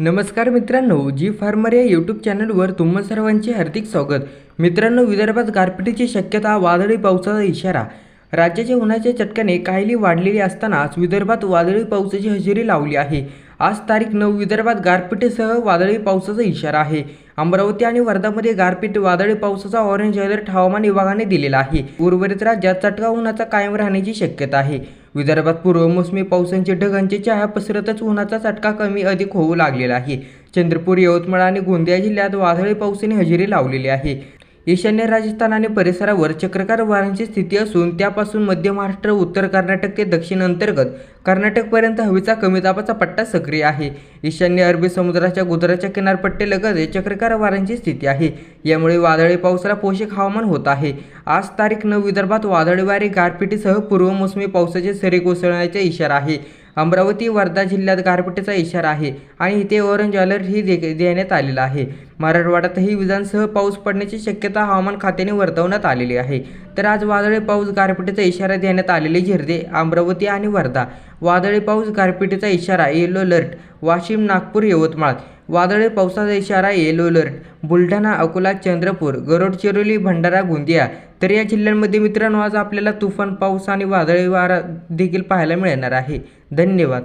नमस्कार मित्रांनो जी फार्मर या यूट्यूब चॅनलवर तुम्हा सर्वांचे हार्दिक स्वागत. मित्रांनो विदर्भात गारपिटीची शक्यता वादळी पावसाचा इशारा. राज्याच्या उन्हाच्या चटक्याने काहिली वाढलेली असतानाच विदर्भात वादळी पावसाची हजेरी लावली आहे. आज तारीख नऊ विदर्भात गारपिटीसह वादळी पावसाचा इशारा आहे. अमरावती आणि वर्धामध्ये गारपीट वादळी पावसाचा ऑरेंज अलर्ट हवामान विभागाने दिलेला आहे. उर्वरित राज्यात चटका उन्हाचा कायम राहण्याची शक्यता आहे. विदर्भात पूर्वमोसमी पावसांची ढगांची छाया पसरतच उन्हाचा चटका कमी अधिक होऊ लागलेला आहे. चंद्रपूर यवतमाळ आणि गोंदिया जिल्ह्यात वादळी पावसाने हजेरी लावलेली आहे. ईशान्य राजस्थान आणि परिसरावर चक्रकार वाऱ्यांची स्थिती असून त्यापासून मध्य महाराष्ट्र उत्तर कर्नाटक ते दक्षिण अंतर्गत कर्नाटकपर्यंत हवेचा कमी दाबाचा पट्टा सक्रिय आहे. ईशान्य अरबी समुद्राच्या गुजरातच्या किनारपट्टीलगत चक्रकार वाऱ्यांची स्थिती आहे. यामुळे वादळी पावसाला पोषक हवामान होत आहे. आज तारीख नऊ विदर्भात वादळी वारे गारपिटीसह पूर्वमोसमी पावसाचे सरी कोसळण्याचा इशारा आहे. अमरावती वर्धा जिल्ह्यात गारपिटीचा इशारा आहे आणि इथे ऑरेंज अलर्ट ही दे देण्यात आलेला आहे. मराठवाड्यातही विजांसह पाऊस पडण्याची शक्यता हवामान खात्याने वर्तवण्यात आलेली आहे. तर आज वादळी पाऊस गारपिटीचा इशारा देण्यात आलेले झिरदे अमरावती आणि वर्धा. वादळी पाऊस गारपिटीचा इशारा येलो अलर्ट. वाशिम नागपूर यवतमाळ. वादळी पावसाचा इशारा येलो अलर्ट. बुलढाणा अकोला चंद्रपूर गरोडचिरोली भंडारा गोंदिया. तर या जिल्ह्यांमध्ये मित्रांनो आज आपल्याला तुफान पाऊस आणि वादळी वारा देखील पाहायला मिळणार आहे. धन्यवाद.